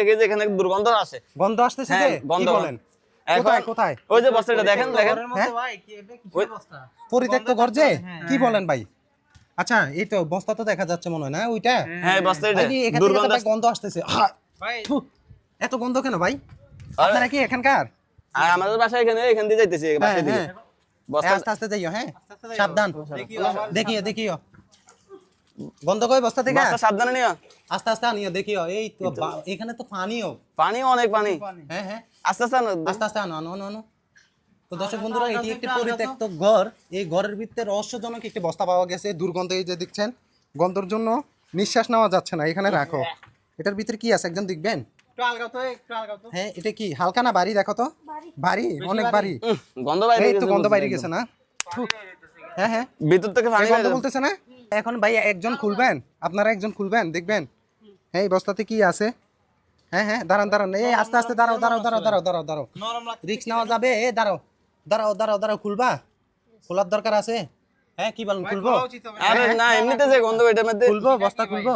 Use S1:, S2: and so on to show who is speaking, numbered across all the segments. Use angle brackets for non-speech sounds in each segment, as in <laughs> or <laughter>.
S1: থেকে যে এখানে দুর্গন্ধ আসে।
S2: গন্ধ আসতেছে
S1: হ্যাঁ
S2: যে?
S1: গন্ধ
S2: বলেন? কোথায় কোথায়?
S1: ওই যে বস্তাটা দেখেন দেখেন।
S2: হ্যাঁ?
S3: ভাই কি এটা কিসের বস্তা?
S2: পরিত্যক্ত গর্জে কি বলেন ভাই? আচ্ছা এই তো বস্তা তো দেখা যাচ্ছে মনে হয় না ওইটা?
S1: হ্যাঁ। বস্তাটা
S2: তো
S1: দুর্গন্ধ
S2: গন্ধ আসতেছে।
S3: ভাই।
S2: এত গন্ধ কেন ভাই? আপনারা কি এখানকার?
S1: আর আমাদের বাসা এখানে এখান দিয়ে যাইতেছি
S2: হ্যাঁ
S1: বাসা দিয়ে।
S2: হ্যাঁ।
S1: বস্তা
S2: আস্তে আস্তে যাইও হ্যাঁ? সাবধান।
S3: দেখিও
S2: দেখিও। গন্ধ কই বস্তা থেকে।
S1: বস্তা সাবধানে নিও।
S2: আস্তে আস্তে আনিও দেখিও। এই তো এখানে তো পানিও।
S1: পানি অনেক পানি।
S2: হ্যাঁ হ্যাঁ।
S1: আস্তে আস্তে আনো।
S2: আস্তে আস্তে আনো আনো আনো তো দর্শক বন্ধুরা এটি একটি পরিত্যক্ত ঘর। এই ঘরের ভিতরে রহস্যজনক একটি বস্তা পাওয়া গেছে। দুর্গন্ধ এই যে দেখছেন গন্ধর জন্য নিঃশ্বাস নেওয়া যাচ্ছে না। এখানে রাখো। এটার ভিতরে কি আছে একজন দেখবেন? হ্যাঁ এটা কি? হালকা না বাড়ি? দেখো তো। বাড়ি। অনেক বাড়ি।
S1: গন্ধ বাইরে গেছে
S2: গন্ধ বাইরে গেছে না? হ্যাঁ হ্যাঁ।
S1: ভিতর থেকে পানি
S2: গন্ধ বলতেছে না? এখন ভাই একজন খুলবেন? আপনারা একজন খুলবেন? দেখবেন? হ্যাঁ এই বস্তাতে কি আছে? হ্যাঁ হ্যাঁ দাঁড়ান দাঁড়ান। এই আস্তে আস্তে দাঁড়াও দাঁড়াও দাঁড়াও দাঁড়াও দাঁড়াও দাঁড়াও। রিক্স নেওয়া যাবে? এ দাঁড়াও দাঁড়াও দাঁড়াও দাঁড়াও খুলবা? খোলার দরকার আছে? হ্যাঁ কি বলেন খুলবো?
S3: খাওয়া উচিত হবে।
S1: আরে না এমনিতে যে গন্ধ এটার মধ্যে
S2: খুলবো বস্তা খুলবো।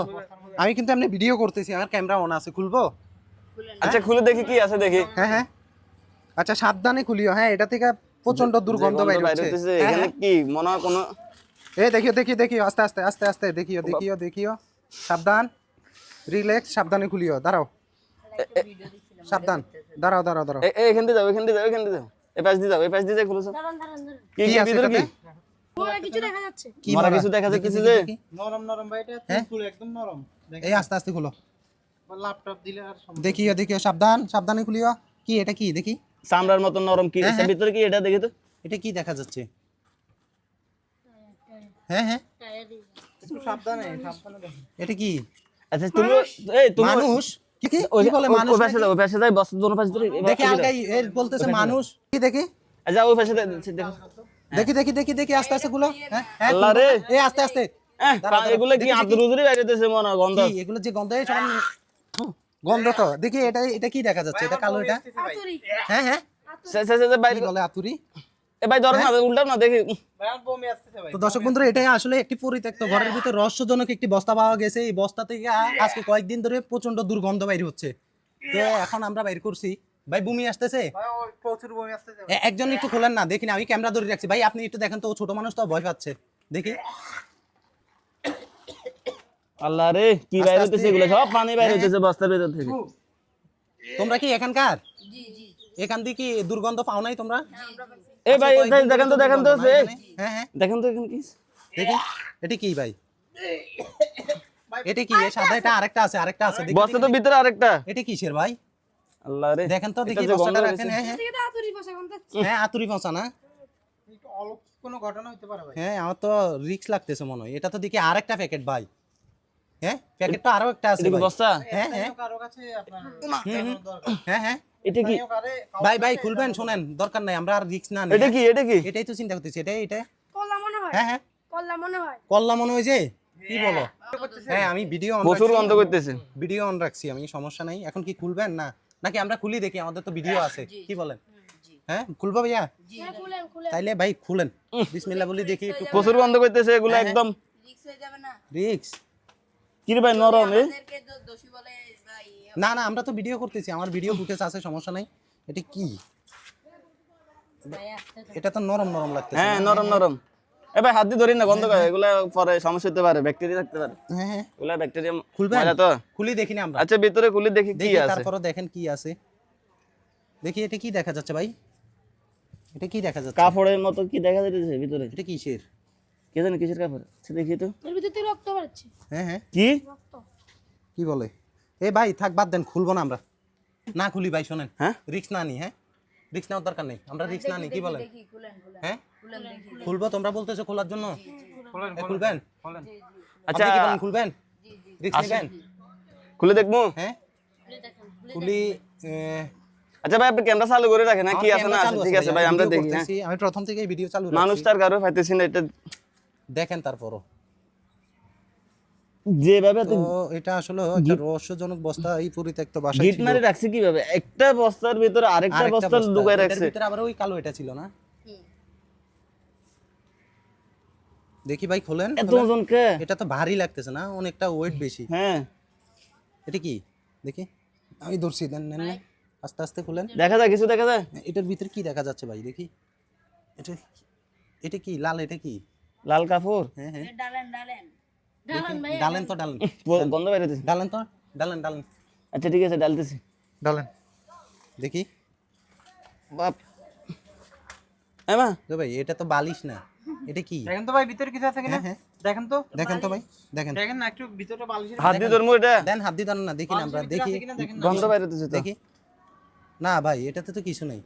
S2: আমি কিন্তু এমনি ভিডিও করতেছি আমার ক্যামেরা অন আছে খুলবো?
S1: আচ্ছা খুলে দেখি কি আছে দেখি।
S2: হ্যাঁ হ্যাঁ। আচ্ছা সাবধানে খুলিও। হ্যাঁ এটা থেকে প্রচণ্ড দুর্গন্ধ বাইরে হচ্ছে। হ্যাঁ,
S1: এখানে
S2: হ্যাঁ।
S1: কি মনে হয় কোনো
S2: এই দেখিও দেখিও দেখিও আস্তে আস্তে আস্তে আস্তে দেখিও দেখিও দেখিও। সাবধান রিল্যাক্স সাবধানে খুলিও দাঁড়াও। সাবধান দাঁড়াও দাঁড়াও দাঁড়াও।
S1: এ- এ, এখান দিয়ে যাও এখান দিয়ে যাও এখান দিয়ে যাও। এই পাশ দিয়ে যাও এই পাশ দিয়ে যাও খুলেছো। কি
S2: কি
S1: ভিতরে কি?
S4: কিছু দেখা যাচ্ছে?
S2: কি
S1: মরা কিছু দেখা যাচ্ছে
S2: দেখি,
S1: যে?
S3: নরম নরম ভাই এটা
S2: হ্যাঁ?
S3: তুলতুলে একদম নরম।
S2: এই আস্তে আস্তে খুলো।
S3: ল্যাপটপ দিলে আর
S2: দেখিও দেখিও সাবধান সাবধানে খুলিও। কি এটা কি? দেখি।
S1: চামড়ার মতো নরম কি?
S2: হ্যাঁ,
S1: এটার
S2: হ্যাঁ।
S1: ভিতরে কি এটা দেখি তো।
S2: এটা কি দেখা যাচ্ছে? হ্যাঁ হ্যাঁ।
S3: সাবধানে সাবধানে
S2: এটা কি?
S1: আচ্ছা তুমি এই তুমি
S2: মানুষ? কি কি
S1: ওই
S2: বলে মানুষ
S1: ওই পাশে যাও ওই পাশে যাই বস দোনো পাশে ধরে
S2: দেখি বলতেছে মানুষ। কি দেখি?
S1: আচ্ছা ওই পাশে দেখো
S2: দেখি। দেখি দেখি দেখি আস্তে আস্তে গুলো। হ্যাঁ হ্যাঁ,
S1: আল্লাহ রে।
S2: এই আস্তে আস্তে।
S1: হ্যাঁ। এগুলো কি
S2: দেখি,
S1: হাত রুজুরি বাইরে মনে গন্ধ?
S2: কি এগুলো যে গন্ধ এই সব গন্ধ তো। দেখি এটা এটা কি দেখা যাচ্ছে? এটা কালো এটা? হ্যাঁ হ্যাঁ।
S1: সে সে সে বাইরে
S2: বলে আতুরি?
S1: এ ভাই ধরো না উল্টাও না দেখি।
S2: তো দর্শক বন্ধুরা এটাই আসলে একটি পরিত্যক্ত ঘরের ভিতরে রহস্যজনক একটি বস্তা পাওয়া গেছে। এই বস্তা থেকে আজকে কয়েকদিন ধরে প্রচণ্ড দুর্গন্ধ বাইর হচ্ছে। তো এখন আমরা বাইর করছি। ভাই বমি আসতেছে? একজন একটু খোলেন না দেখি না আমি ক্যামেরা ধরে রাখছি। ভাই আপনি একটু দেখেন তো ছোট মানুষ তো ভয় পাচ্ছে। দেখি।
S1: আল্লাহ রে কি বাইরে হইতেছে এগুলো? সব পানি বাইরে হইতেছে বস্তার ভিতর থেকে।
S2: তোমরা কি এখানকার? এখান দিয়ে কি দুর্গন্ধ পাও নাই তোমরা?
S1: এ ভাই ভাই, দেখেন তো দেখেন তো?
S2: হ্যাঁ হ্যাঁ।
S1: দেখেন তো এখানে কি?
S2: দেখি এটা কি ভাই? এটা কি? এই সাদা এটা আরেকটা আছে আরেকটা আছে দেখি,
S1: বস্তা তো ভিতরে আরেকটা।
S2: এটা কিসের ভাই?
S1: আল্লাহ রে
S2: দেখেন তো দেখি বস্তাটা রাখেন হ্যাঁ হ্যাঁ।
S4: আতুরি বসে কোন <laughs>
S2: হ্যাঁ না।
S3: কোনো ঘটনা হতে পারে ভাই?
S2: হ্যাঁ আমার তো রিক্স লাগতেছে মনে হয়। এটা তো দেখি আরেকটা প্যাকেট ভাই। হ্যাঁ? প্যাকেট তো আরও একটা আছে ভাই।
S1: বস্তা?
S2: হ্যাঁ হ্যাঁ।
S3: কারও কাছে আপনার
S2: হ্যাঁ হ্যাঁ।
S1: এটা কি?
S2: ভাই ভাই খুলবেন শোনেন দরকার নাই আমরা আর রিক্স না
S1: এটা কি এটা কি?
S2: হ্যাঁ? এটাই তো চিন্তা করতেছি এটাই এটা।
S4: কল্লা মনে হয়।
S2: হ্যাঁ হ্যাঁ।
S4: কল্লা মনে হয়।
S2: কল্লা মনে হয় যে? কি বলো? হ্যাঁ আমি ভিডিও অন
S1: করতেছে।
S2: ভিডিও অন রাখছি আমি সমস্যা নাই। এখন কি খুলবেন? না। নাকি আমরা খুলি দেখি আমাদের তো ভিডিও আছে। কি বলেন? হ্যাঁ খুলবো ভাইয়া?
S4: হ্যাঁ খুলেন খুলেন।
S2: তাইলে ভাই খুলেন। বিসমিল্লাহ বলি দেখি
S1: প্রচুর গন্ধ করতেছে এগুলো একদম।
S5: রিক্স হয়ে যাবে না।
S2: রিক্স?
S1: কি রে ভাই নরম
S2: না না আমরা তো ভিডিও করতেছি আমার ভিডিও ফুটেজ আছে সমস্যা নাই। এটা কি? এটা তো নরম নরম লাগতেছে
S1: হ্যাঁ নরম নরম। এ ভাই হাত দিয়ে ধরি না গন্ধ করে এগুলো পরে সমস্যা হতে পারে ব্যাকটেরিয়া থাকতে পারে।
S2: হ্যাঁ হ্যাঁ।
S1: এগুলা ব্যাকটেরিয়া
S2: খুলবেন?
S1: ময়লা তো।
S2: খুলি দেখি না আমরা।
S1: আচ্ছা ভিতরে খুলে দেখি কি
S2: দেখি
S1: আছে।
S2: তারপরে দেখেন কি আছে। দেখি এটা কি দেখা যাচ্ছে ভাই? এটা কি দেখা যাচ্ছে?
S1: কাপড়ের মতো কি দেখা যাচ্ছে ভিতরে?
S2: এটা কিসের
S1: কে জানি কিসের কাপড়? আচ্ছা দেখি তো।
S4: এর ভিতর থেকে রক্ত বেরোচ্ছে।
S2: হ্যাঁ হ্যাঁ।
S1: কি?
S4: রক্ত।
S2: কি বলে? এ ভাই থাক বাদ দেন খুলবো না আমরা। না খুলি ভাই শোনেন।
S1: হ্যাঁ?
S2: রিক্স না নি হ্যাঁ? রিক্স নেওয়ার দরকার নেই। আমরা রিক্স না নি কি বলেন?
S5: কি খুলেন খুলেন।
S2: হ্যাঁ?
S5: খুলেন দেখি
S2: খুলবো তোমরা বলতেছো খোলার জন্য? খুলবেন?
S1: আচ্ছা
S2: কি বলেন খুলবেন? রিক্স নেবেন?
S1: খুলে দেখব।
S2: হ্যাঁ? খুলি
S1: আচ্ছা ভাই আপনি ক্যামেরা চালু করে রাখেন হ্যাঁ কি আছে না আছে? ঠিক আছে
S2: ভাই,
S1: ভাই
S2: আমি
S1: আমরা দেখি হ্যাঁ।
S2: আমি প্রথম থেকেই ভিডিও চালু
S1: মানুষ তার কারও পাইতেছি না এটা
S2: দেখেন তারপরও।
S1: যেভাবে
S2: তো এটা আসলে একটা রহস্যজনক বস্তা এই পরিত্যক্ত বাসায়
S1: গিট মারি রাখছে কীভাবে? একটা বস্তার ভিতরে আরেকটা বস্তা লুকায় রাখছে।
S2: ভিতরে আবার ওই কালো এটা ছিল না? দেখি ভাই খোলেন
S1: এত। ওজন কে?
S2: এটা তো ভারী লাগতেছে না অনেকটা ওয়েট বেশি।
S1: হ্যাঁ।
S2: এটা কি? দেখি। আমি ধরছি দেন নেন না। আস্তে আস্তে খুলেন।
S1: দেখা যায় কিছু দেখা যায়।
S2: এটার ভিতরে কি দেখা যাচ্ছে ভাই দেখি। এটা এটা কি লাল এটা কি?
S1: লাল কাপড়
S2: হ্যাঁ হ্যাঁ।
S5: ডালেন ডালেন।
S2: তো ডালেন।
S1: গন্ধ বেরোতেছে।
S2: ডালেন তো ডালেন ডালেন।
S1: আচ্ছা ঠিক আছে ডালতেছি।
S2: ডালেন। দেখি।
S1: বাপ। এ মা।
S2: তো ভাই এটা তো বালিশ না। এটা কি?
S3: দেখেন তো ভাই ভিতরে কিছু আছে কিনা?
S2: হ্যাঁ।
S3: দেখেন তো।
S2: দেখেন তো ভাই দেখেন।
S3: দেখেন না একটু ভিতরে বালিশের
S1: হাত দিয়ে ধরবো এটা।
S2: দেন হাত দিয়ে দাঁড়ান না দেখি না আমরা দেখি।
S1: গন্ধ বেরোতেছে
S2: দেখি। না ভাই এটাতে তো কিছু নেই।